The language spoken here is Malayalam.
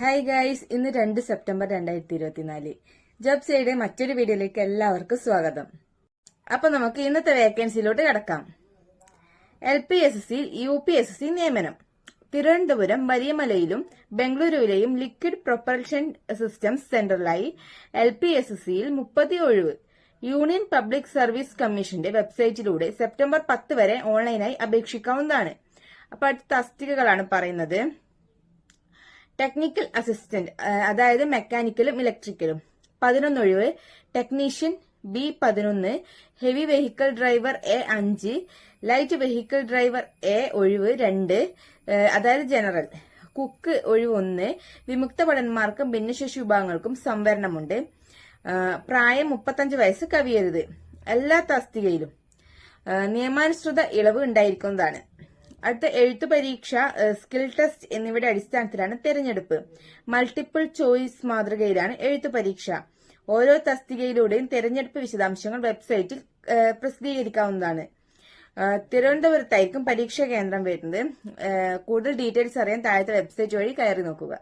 ഹായ് ഗൈസ് ഇന്ന് രണ്ട് സെപ്റ്റംബർ രണ്ടായിരത്തി ഇരുപത്തിനാല് ജോബ് സൈഡ് മറ്റൊരു വീഡിയോയിലേക്ക് എല്ലാവർക്കും സ്വാഗതം. അപ്പൊ നമുക്ക് ഇന്നത്തെ വേക്കൻസിയിലോട്ട് കിടക്കാം. L P S C U P S C നിയമനം. തിരുവനന്തപുരം വലിയമലയിലും ബംഗളൂരുവിലെയും ലിക്വിഡ് പ്രൊപ്പൽഷൻ സിസ്റ്റംസ് സെന്ററിലായി എൽ പി എസ് സിയിൽ മുപ്പത്തി ഒഴിവ്. യൂണിയൻ പബ്ലിക് സർവീസ് കമ്മീഷന്റെ വെബ്സൈറ്റിലൂടെ സെപ്റ്റംബർ പത്ത് വരെ ഓൺലൈനായി അപേക്ഷിക്കാവുന്നതാണ്. അപ്പൊ അടുത്ത തസ്തികകളാണ് പറയുന്നത്. ടെക്നിക്കൽ അസിസ്റ്റന്റ് അതായത് മെക്കാനിക്കലും ഇലക്ട്രിക്കലും പതിനൊന്ന് ഒഴിവ്. ടെക്നീഷ്യൻ ബി പതിനൊന്ന്. ഹെവി വെഹിക്കിൾ ഡ്രൈവർ എ അഞ്ച്. ലൈറ്റ് വെഹിക്കിൾ ഡ്രൈവർ എ ഒഴിവ് രണ്ട്. അതായത് ജനറൽ കുക്ക് ഒഴിവ് ഒന്ന്. വിമുക്ത ഭടന്മാർക്കും ഭിന്നശേഷി വിഭാഗങ്ങൾക്കും സംവരണമുണ്ട്. പ്രായം മുപ്പത്തഞ്ച് വയസ്സ് കവിയരുത്. എല്ലാ തസ്തികയിലും. നിയമാനുസൃത ഇളവ് ഉണ്ടായിരിക്കുന്നതാണ്. അടുത്ത എഴുത്തു പരീക്ഷ സ്കിൽ ടെസ്റ്റ് എന്നിവയുടെ അടിസ്ഥാനത്തിലാണ് തെരഞ്ഞെടുപ്പ്. മൾട്ടിപ്പിൾ ചോയ്സ് മാതൃകയിലാണ് എഴുത്തു പരീക്ഷ. ഓരോ തസ്തികയിലൂടെയും തെരഞ്ഞെടുപ്പ് വിശദാംശങ്ങൾ വെബ്സൈറ്റിൽ പ്രസിദ്ധീകരിക്കാവുന്നതാണ്. തിരുവനന്തപുരത്തായിരിക്കും പരീക്ഷാ കേന്ദ്രം വരുന്നത്. കൂടുതൽ ഡീറ്റെയിൽസ് അറിയാൻ താഴത്തെ വെബ്സൈറ്റ് വഴി കയറി നോക്കുക.